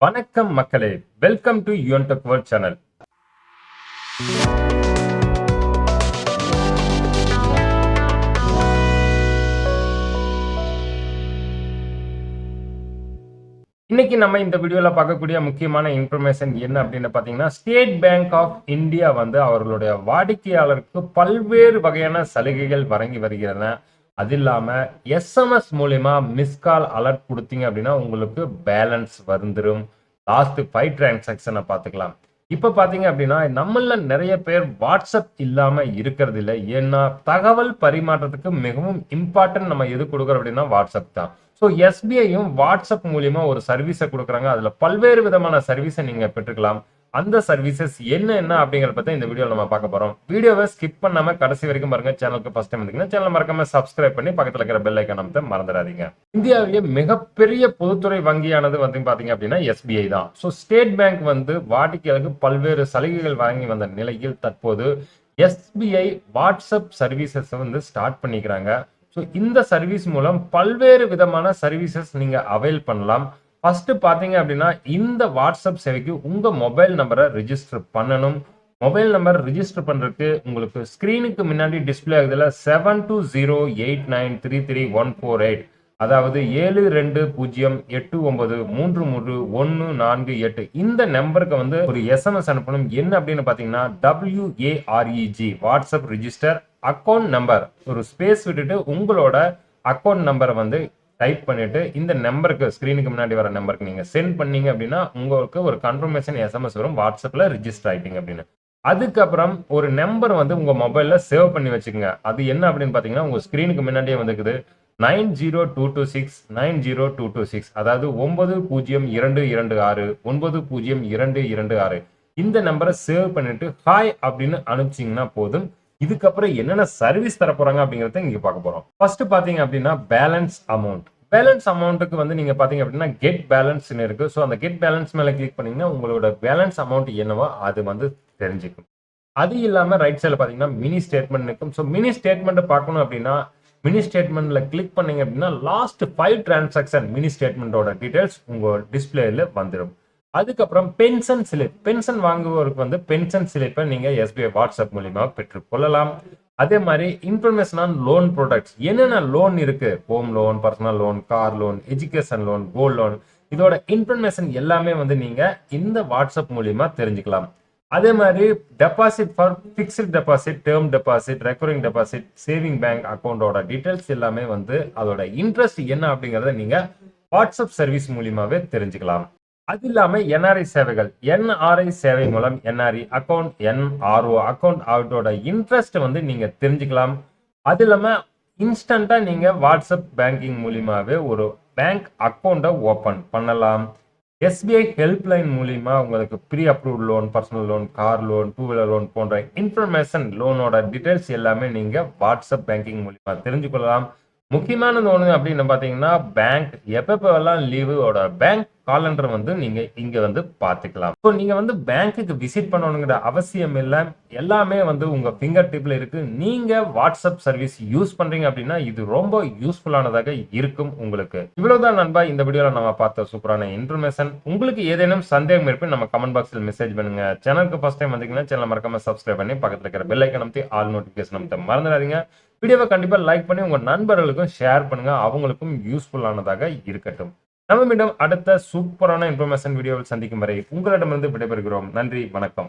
வணக்கம் மக்களே welcome to Yuvan tech world channel. இன்னைக்கு நம்ம இந்த வீடியோல பார்க்கக்கூடிய முக்கியமான இன்ஃபர்மேஷன் என்ன அப்படின்னு பார்த்தீங்கன்னா ஸ்டேட் பேங்க் ஆஃப் இந்தியா வந்து அவர்களுடைய வாடிக்கையாளருக்கு பல்வேறு வகையான சலுகைகள் வழங்கி வருகிறன அது இல்லாம எஸ்எம்எஸ் மூலியமா மிஸ்கால் அலர்ட் கொடுத்தீங்க அப்படின்னா உங்களுக்கு பேலன்ஸ் வந்துடும் லாஸ்ட் ஃபைவ் டிரான்சாக்ஷனை பார்த்துக்கலாம். இப்போ பார்த்தீங்க அப்படின்னா நம்மள நிறைய பேர் வாட்ஸ்அப் இல்லாம இருக்கிறது இல்லை. ஏன்னா தகவல் பரிமாற்றத்துக்கு மிகவும் இம்பார்ட்டன்ட் நம்ம எது கொடுக்குறோம் அப்படின்னா வாட்ஸ்அப் தான். ஸோ எஸ்பிஐயும் வாட்ஸ்அப் மூலியமா ஒரு சர்வீஸை கொடுக்குறாங்க. அதில் பல்வேறு விதமான சர்வீஸை நீங்கள் பெற்றுக்கலாம். அந்த சர்வீசஸ் என்ன என்ன அப்படிங்கிறத பத்தி இந்த வீடியோ நம்ம பார்க்க போறோம். வீடியோவை ஸ்கிப் பண்ணாம கடைசி வரைக்கும் பாருங்க. சேனலுக்கு ஃபஸ்ட் டைம் வந்தீங்கன்னா சேனல் மறக்காம சப்ஸ்கிரைப் பண்ணி பக்கத்துல இருக்கிற பெல் ஐக்கன் அமைத்த மறந்துடாதீங்க. இந்தியாவிலேயே மிகப்பெரிய பொதுத்துறை வங்கியானது வந்து பாத்தீங்க அப்படின்னா எஸ்பிஐ தான். ஸோ ஸ்டேட் பேங்க் வந்து வாடிக்கையாளருக்கு பல்வேறு சலுகைகள் வழங்கி வந்த நிலையில் தற்போது எஸ்பிஐ வாட்ஸ்அப் சர்வீசஸ் வந்து ஸ்டார்ட் பண்ணிக்கிறாங்க. ஸோ இந்த சர்வீஸ் மூலம் பல்வேறு விதமான சர்வீசஸ் நீங்க அவைல் பண்ணலாம். ஃபர்ஸ்ட் பார்த்தீங்க அப்படின்னா இந்த வாட்ஸ்அப் சேவைக்கு உங்க மொபைல் நம்பரை ரிஜிஸ்டர் பண்ணணும். மொபைல் நம்பர் ரிஜிஸ்டர் பண்றதுக்கு உங்களுக்கு ஸ்க்ரீனுக்கு முன்னாடி display ஆகுதுல seven two zero eight nine three three one four eight அதாவது ஏழு ரெண்டு பூஜ்ஜியம் எட்டு ஒன்பது மூன்று மூன்று ஒன்று நான்கு எட்டு. இந்த நம்பருக்கு வந்து ஒரு எஸ்எம்எஸ் அனுப்பணும். என்ன அப்படின்னு பார்த்தீங்கன்னா WAREG WhatsApp register account number ஒரு ஸ்பேஸ் விட்டுட்டு உங்களோட அக்கௌண்ட் நம்பரை வந்து டைப் பண்ணிட்டு இந்த நம்பருக்கு ஸ்க்ரீனுக்கு முன்னாடி வர நம்பருக்கு நீங்க சென்ட் பண்ணீங்க அப்படின்னா உங்களுக்கு ஒரு கன்ஃபர்மேஷன் எஸ்எம்எஸ் வரும். வாட்ஸ்அப்ல ரிஜிஸ்டர் ஆயிட்டீங்க அப்படின்னு. அதுக்கப்புறம் ஒரு நம்பர் வந்து உங்க மொபைல்ல சேவ் பண்ணி வச்சுக்கோங்க. அது என்ன அப்படின்னு பாத்தீங்கன்னா உங்க ஸ்க்ரீனுக்கு முன்னாடியே வந்துக்குது nine zero two two six nine zero two two six. அதாவது ஒன்பது பூஜ்ஜியம் இரண்டு இரண்டு ஆறு ஒன்பது பூஜ்ஜியம் இரண்டு இரண்டு ஆறு. இந்த நம்பரை சேவ் பண்ணிட்டு ஹாய் அப்படின்னு அனுப்பிச்சிங்கன்னா போதும். இதுக்கப்புறம் என்னென்ன சர்வீஸ் தர போறாங்க அப்படிங்கறத இங்க பார்க்க போறோம். ஃபர்ஸ்ட் பாத்தீங்க அப்படின்னா பேலன்ஸ் அமௌண்ட் பேலன்ஸ் அமௌண்ட்டுக்கு வந்து நீங்க பாத்தீங்க அப்படின்னா கெட் பேலன்ஸ்னு இருக்கு. ஸோ அந்த கெட் பேலன்ஸ் மேல கிளிக் பண்ணீங்கன்னா உங்களோட பேலன்ஸ் அமௌண்ட் என்னவோ அது வந்து தெரிஞ்சுக்கும். அது இல்லாம ரைட் சைடில் பாத்தீங்கன்னா மினி ஸ்டேட்மெண்ட் இருக்கும் ஸோ மினி ஸ்டேட்மெண்ட் பார்க்கணும் அப்படின்னா மினி ஸ்டேட்மெண்ட்ல கிளிக் பண்ணீங்க அப்படின்னா லாஸ்ட் ஃபைவ் டிரான்சாக்ஷன் மினி ஸ்டேட்மெண்ட்டோட டீடைல்ஸ் உங்க டிஸ்பிளேல வந்துடும் அதுக்கப்புறம் பென்ஷன் சிலிப் பென்ஷன் வாங்குவோருக்கு வந்து பென்ஷன் சிலிப்பை நீங்கள் எஸ்பிஐ வாட்ஸ்அப் மூலியமா பெற்றுக்கொள்ளலாம் அதே மாதிரி இன்ஃபர்மேஷன் ஆன் லோன் ப்ராடக்ட்ஸ் என்னென்ன லோன் இருக்கு? Home loan personal loan car loan education loan gold loan இதோட இன்ஃபர்மேஷன் எல்லாமே வந்து நீங்க இந்த வாட்ஸ்அப் மூலியமா தெரிஞ்சுக்கலாம். அதே மாதிரி deposit for fixed deposit term deposit recurring deposit saving bank அக்கௌண்டோட details எல்லாமே வந்து அதோட இன்ட்ரெஸ்ட் என்ன அப்படிங்கிறத நீங்க வாட்ஸ்அப் சர்வீஸ் மூலியமாவே தெரிஞ்சுக்கலாம். அது இல்லாம என்ஆர்ஐ சேவைகள் என்ஆர்ஐ சேவை மூலம் என்ஆர்இ அக்கௌண்ட் என்ஆர்ஓ அக்கௌண்ட் அவற்றோட இன்ட்ரெஸ்ட் வந்து நீங்க தெரிஞ்சுக்கலாம். அது இல்லாம இன்ஸ்டண்டா நீங்க வாட்ஸ்அப் பேங்கிங் மூலியமாவே ஒரு பேங்க் அக்கௌண்ட்டை ஓபன் பண்ணலாம். எஸ்பிஐ ஹெல்ப்லைன் மூலியமா உங்களுக்கு pre approve loan personal loan car loan two wheeler loan போன்ற இன்ஃபர்மேஷன் லோனோட டீடைல்ஸ் எல்லாமே நீங்க வாட்ஸ்அப் பேங்கிங் மூலியமா தெரிஞ்சுக்கொள்ளலாம். முக்கியமானது ஒன்று அப்படின்னு பார்த்தீங்கன்னா பேங்க் எப்பப்பெல்லாம் லீவோட பேங்க் காலண்டர் வந்து நீங்க இங்க வந்து பார்த்துக்கலாம். ஸோ நீங்க வந்து பேங்க்குக்கு விசிட் பண்ணணுங்கிற அவசியம் இல்லை. எல்லாமே வந்து உங்க ஃபிங்கர் டிப்ல இருக்கு. நீங்க வாட்ஸ்அப் சர்வீஸ் யூஸ் பண்றீங்க அப்படின்னா இது ரொம்ப யூஸ்ஃபுல்லானதாக இருக்கும் உங்களுக்கு. இவ்வளவுதான் நண்பா. இந்த வீடியோல நம்ம பார்த்த சூப்பரான இன்ஃபர்மேஷன் உங்களுக்கு ஏதேனும் சந்தேகம் இருப்பின் நம்ம கமெண்ட் பாக்ஸில் மெசேஜ் பண்ணுங்க. சேனலுக்கு ஃபர்ஸ்ட் டைம் வந்தீங்கன்னா சேனல் மறக்காம சப்ஸ்கிரைப் பண்ணி பக்கத்துல இருக்கிற பெல் ஐக்கன் அமைத்து ஆல் நோட்டிபிகேஷன் அமைத்த மறந்துடாதீங்க. வீடியோவை கண்டிப்பாக லைக் பண்ணி உங்கள் நண்பர்களுக்கும் ஷேர் பண்ணுங்க. அவங்களுக்கும் யூஸ்ஃபுல்லானதாக இருக்கட்டும். நம்ம மீண்டும் அடுத்த சூப்பரான இன்ஃபர்மேஷன் வீடியோவில் சந்திக்கும் வரை உங்களிடமிருந்து விடைபெறுகிறோம். நன்றி வணக்கம்.